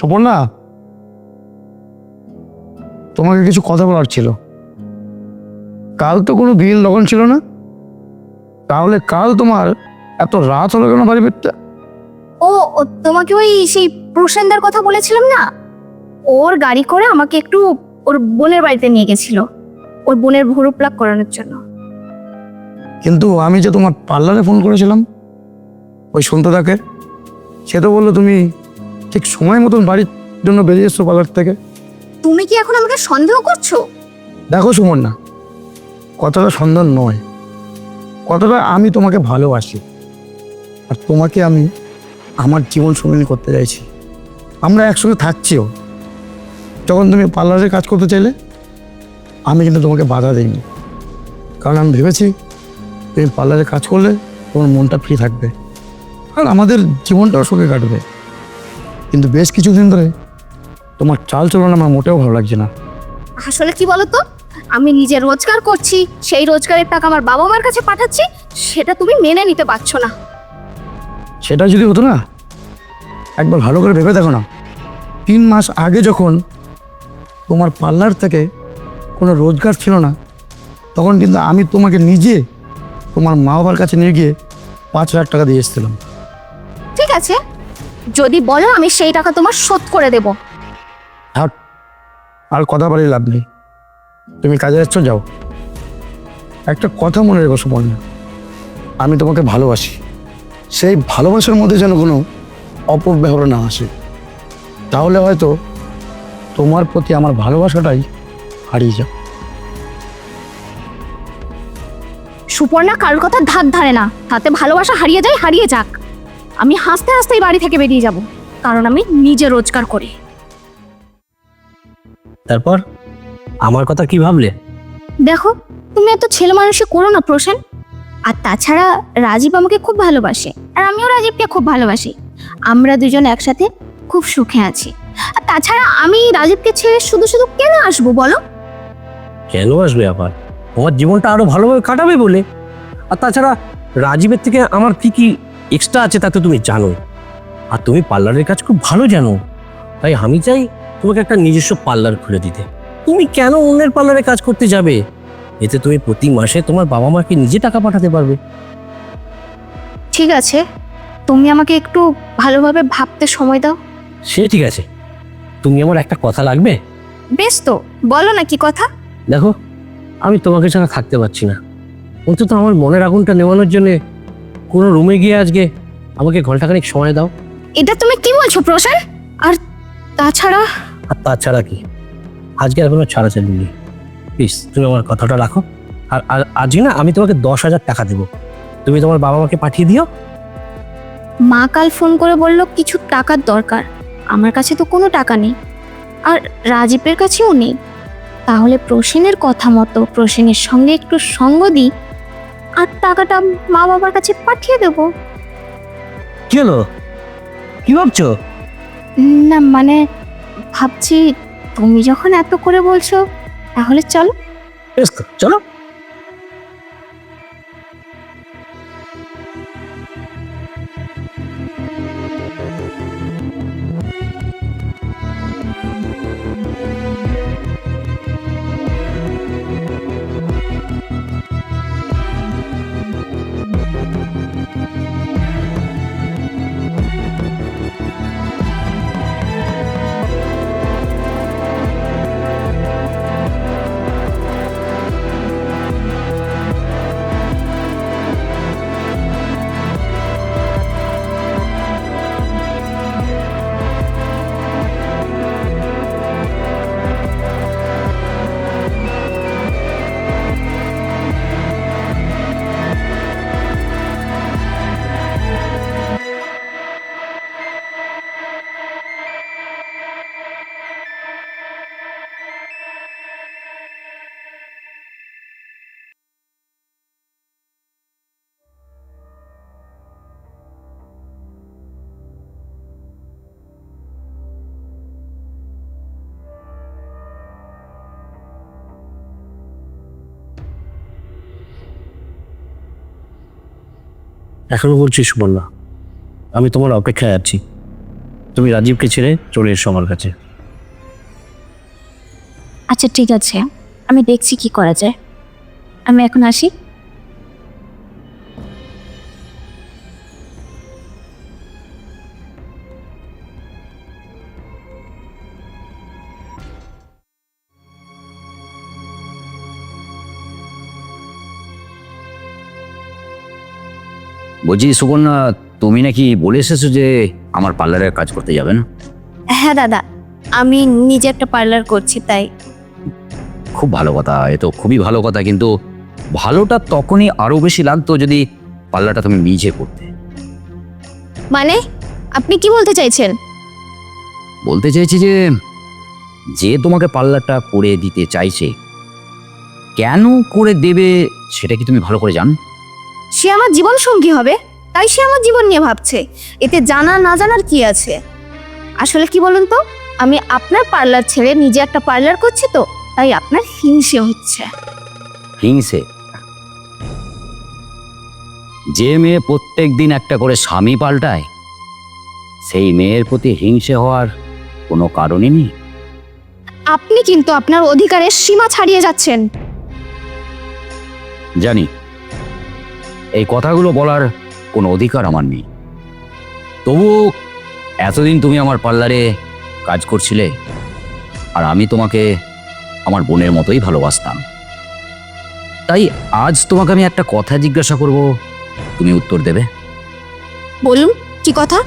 সুপর্ণা তোমাকে কিছু কথা বলার ছিল। কাল তো কোনো বিয়ের লগন ছিল না। তাহলে কাল তোমার এত রাত হলো কেন বাড়ি ফিরতে? ও ও, তোমাকে ওই সেই প্রসেনদার কথা বলেছিলাম না? ওর গাড়ি করে আমাকে একটু ওর বোনের বাড়িতে নিয়ে গেছিল। ওর বোনের ভুরু প্লাক করানোর জন্য। কিন্তু আমি যে তোমার পার্লারে ফোন করেছিলাম ওই সন্তাদাকে সে তো বলল তুমি ঠিক সময় মতন বাড়ির জন্য বেরিয়ে এসছো পার্লার থেকে। তুমি কি এখন আমাকে সন্দেহ করছ? দেখো সুমন না কথাটা সন্ধান নয়। কথাটা আমি তোমাকে ভালোবাসি আর তোমাকে আমি আমার জীবন সঙ্গিনী করতে চাইছি। আমরা একসঙ্গে থাকছিও। যখন তুমি পার্লারে কাজ করতে চাইলে আমি কিন্তু তোমাকে বাধা দিইনি। কারণ আমি ভেবেছি তুমি পার্লারে কাজ করলে তোমার মনটা ফ্রি থাকবে। আর আমাদের জীবনটাও সুখে কাটবে। কিন্তু বেশ কিছুদিন ধরে তোমার চাল চলন আমার মোটেও ভালো লাগছে না। আসলে কি বলো তো আমি নিজে রোজগার করছি সেই রোজগারের টাকা আমার বাবা মার কাছে পাঠাচ্ছি সেটা তুমি মেনে নিতে পারছ না। সেটা যদি হতো না একবার ভালো করে ভেবে দেখো না। তিন মাস আগে যখন তোমার পার্লার থেকে কোনো রোজগার ছিল না তখন কিন্তু আমি তোমাকে নিজে তোমার মা বাবার কাছে নিয়ে গিয়ে পাঁচ হাজার টাকা দিয়ে এসেছিলাম। ঠিক আছে যদি বলো আমি সেই টাকা তোমার শোধ করে দেব। থাক আর কথা বলে লাভ নেই। তুমি কাজে যাচ্ছ যাও। একটা কথা মনে রেখো সুপর্ণা আমি তোমাকে ভালোবাসি। সেই ভালোবাসার মধ্যে যেন কোনো অপব্যবহার না আসে। তাহলে হয়তো তোমার প্রতি আমার ভালোবাসাটাই হারিয়ে যাও সুপর্ণা কারোর কথা ধার ধারে না। তাতে ভালোবাসা হারিয়ে যায় হারিয়ে যাক। আমি হাসতে হাসতেই বাড়ি থেকে বেরিয়ে যাব কারণ আমি নিজে রোজগার করি। তারপর? আমার কথা কি ভাবলে? দেখো তুমি এত ছেলে মানুষে করো না প্রসেন। আর তাছাড়া রাজীব আমাকে খুব ভালোবাসে আর আমিও রাজীবকে খুব ভালোবাসি। আমরা দুজন একসাথে খুব সুখে আছি। আর তাছাড়া আমি রাজীবকে ছেড়ে শুধু শুধু কেন আসব বলো? কেন আসবে আবার? তোমার জীবনটা আরও ভালোভাবে কাটাবে বলে। আর তাছাড়া রাজীবের থেকে আমার কি কি এক্সট্রা আছে তা তো তুমি জানো আর তুমি পার্লারের কাজ খুব ভালো জানো। তাই আমি চাই তোমাকে একটা নিজস্ব পার্লার খুলে দিতে। তুমি কেন অন্যের পার্লারে কাজ করতে যাবে? এতে তুমি প্রতি মাসে তোমার বাবা মাকে নিজে টাকা পাঠাতে পারবে। ঠিক আছে। তুমি আমাকে একটু ভালোভাবে ভাবতে সময় দাও। সে ঠিক আছে। তুমি আমার একটা কথা লাগবে? বেশ তো বলো না কি কথা? দেখো আমি তোমাকে ছাড়া থাকতে পারছি না। অন্তত আমার মনের আগুনটা নেওয়ানোর জন্য কোনো রুমে গিয়ে আজকে আমাকে ঘন্টাখানিক সময় দাও। এটা তুমি কি বলছো প্রসেন আর তাছাড়া? আর তাছাড়া কি? আজকে আর কোনো ছাড়াছাড়ি নেই। প্লিজ তুমি আমার কথাটা রাখো। আর আর আজকে না আমি তোমাকে দশ হাজার টাকা দেবো। তুমি তোমার বাবা মাকে পাঠিয়ে দিও। মা কাল ফোন করে বলল কিছু টাকার দরকার। আমার কাছে তো কোনো টাকা নেই। আর রাজীবের কাছেও নেই। তাহলে প্রসেনের কথা মতো প্রসেনের সঙ্গে একটু সঙ্গ দিই। আর টাকাটা মা বাবার কাছে পাঠিয়ে দেব। কি হলো? কি ভাবছ? না মানে ভাবছি তুমি যখন এত করে বলছো তাহলে চলো। চলো। এখনও বলছি সুবর্ণা আমি তোমার অপেক্ষায় আছি। তুমি রাজীবকে ছেড়ে চলে এসো আমার কাছে। আচ্ছা ঠিক আছে। আমি দেখছি কি করা যায়। আমি এখন আসি। বলছি সুকন্যা তুমি নাকি বলে এসেছ যে আমার পার্লারে কাজ করতে যাবে না? হ্যাঁ দাদা আমি নিজে একটা পার্লার করছি তাই। খুব ভালো কথা এ তো খুবই ভালো কথা কিন্তু ভালোটা তখনই আরও বেশি লাগতো যদি পার্লারটা তুমি নিজে করতে। মানে? আপনি কি বলতে চাইছেন? বলতে চাইছি যে যে তোমাকে পার্লারটা করে দিতে চাইছে কেন করে দেবে সেটা কি তুমি ভালো করে জানো? সে আমার জীবন সঙ্গী হবে তাই সে আমার জীবন নিয়ে ভাবছে। এতে জানা না জানার কি আছে? আসলে কি বলুন তো আমি আপনার পার্লার ছেড়ে নিজে একটা পার্লার করছি তো তাই আপনার হিংসে হচ্ছে। হিংসে? যে মেয়ে প্রত্যেক দিন একটা করে স্বামী পাল্টায় সেই মেয়ের প্রতি হিংসে হওয়ার কোনো কারণই নেই। আপনি কিন্তু আপনার অধিকারের সীমা ছাড়িয়ে যাচ্ছেন। জানি। এই কথাগুলো বলার কোনো অধিকার আমার নেই। তবুও এতদিন তুমি আমার পার্লারে কাজ করছিলে আর আমি তোমাকে আমার বোনের মতোই ভালোবাসতাম। তাই আজ তোমাকে আমি একটা কথা জিজ্ঞাসা করব তুমি উত্তর দেবে? বলুন কি কথা?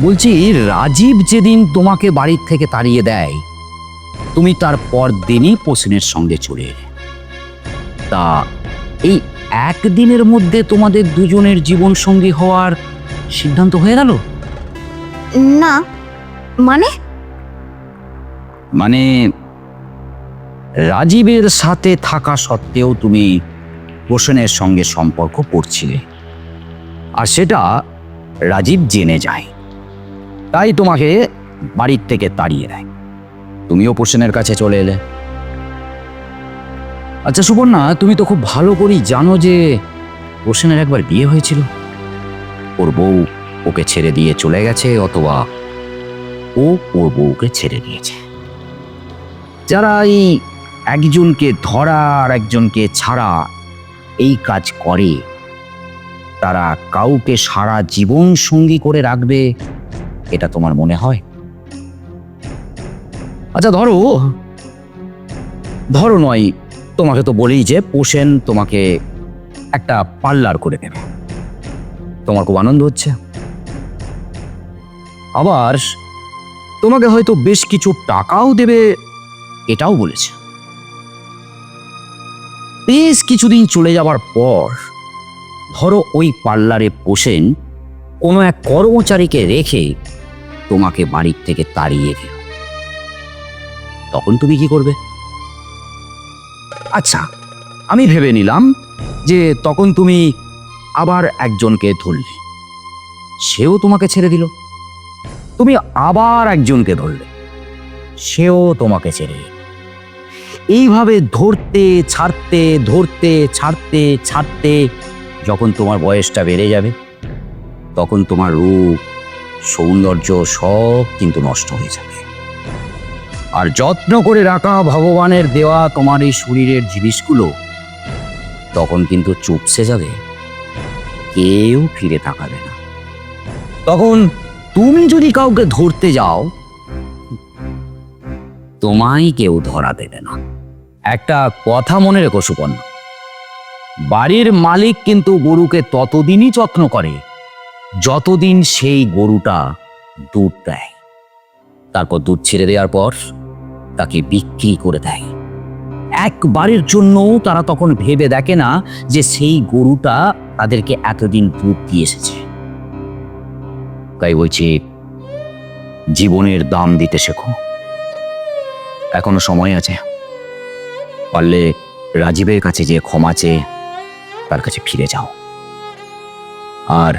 বলছি রাজীব যেদিন তোমাকে বাড়ির থেকে তাড়িয়ে দেয় তুমি তার পর দিনই পোষণের সঙ্গে চলে তা এই একদিনের মধ্যে তোমাদের দুজনের জীবন সঙ্গী হওয়ার সিদ্ধান্ত হয়ে গেল? না। মানে? মানে রাজীবের সাথে থাকা সত্ত্বেও তুমি পোষণের সঙ্গে সম্পর্ক করছিলে। আর সেটা রাজীব জেনে যায়। তাই তোমাকে বাড়ির থেকে তাড়িয়ে দেয়। তুমিও পোষণের কাছে চলে এলে। আচ্ছা সুবর্ণা তুমি তো খুব ভালো করেই জানো যে পোষণের একবার বিয়ে হয়েছিল। ওর বউ ওকে ছেড়ে দিয়ে চলে গেছে, অথবা ও ওর বউকে ছেড়ে দিয়েছে। যারা এই একজনকে ধরা আর একজনকে ছাড়া এই কাজ করে, তারা কাউকে সারা জীবন সঙ্গী করে রাখবে, এটা তোমার মনে হয়? আচ্ছা ধরো ধরো নয় তোমাকে তো বলেই যে পোষেন তোমাকে একটা পার্লার করে দেবে। তোমার খুব আনন্দ হচ্ছে। আবার তোমাকে হয়তো বেশ কিছু টাকাও দেবে, এটাও বলেছে। বেশ কিছুদিন চলে যাবার পর ধরো ওই পার্লারে পোষেন কোনো এক কর্মচারীকে রেখে তোমাকে বাড়ির থেকে তাড়িয়ে দিল। তখন তুমি কি করবে? আচ্ছা আমি ভেবে নিলাম যে তখন তুমি আবার একজনকে ধরলে। সেও তোমাকে ছেড়ে দিল। তুমি আবার একজনকে ধরলে। সেও তোমাকে ছেড়ে। এইভাবে ধরতে, ছাড়তে ধরতে, ছাড়তে ছাড়তে যখন তোমার বয়সটা বেড়ে যাবে, তখন তোমার রূপ, সৌন্দর্য সব কিন্তু নষ্ট হয়ে যাবে। আর যত্ন করে রাখা ভগবানের দেওয়া তোমার এই শরীরের জিনিসগুলো, তখন কিন্তু চুপসে যাবে। কেউ ফিরে তাকাবে না। তখন তুমি যদি কাউকে ধরতে যাও, তোমায় কেউ ধরা দেবে না। একটা কথা মনে রেখো সুপর্ণ, বাড়ির মালিক কিন্তু গরুকে ততদিনই যত্ন করে, যতদিন সেই গরুটা দুধ দেয়। তারপর দুধ ছেড়ে দেওয়ার পর তাকে বিক্রি করে দেয়। একবারের জন্য তারা তখন ভেবে দেখে না যে সেই গরুটা তাদেরকে এতদিন দুধ দিয়ে এসেছে। তাই বলছি জীবনের দাম দিতে শেখো। এখনও সময় আছে। পারলে রাজীবের কাছে যে ক্ষমা চেয়ে তার কাছে ফিরে যাও। আর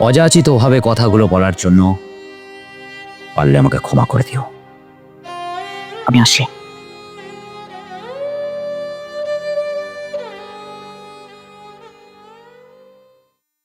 অযাচিতভাবে কথাগুলো বলার জন্য পারলে আমাকে ক্ষমা করে দিও। আমি আসি।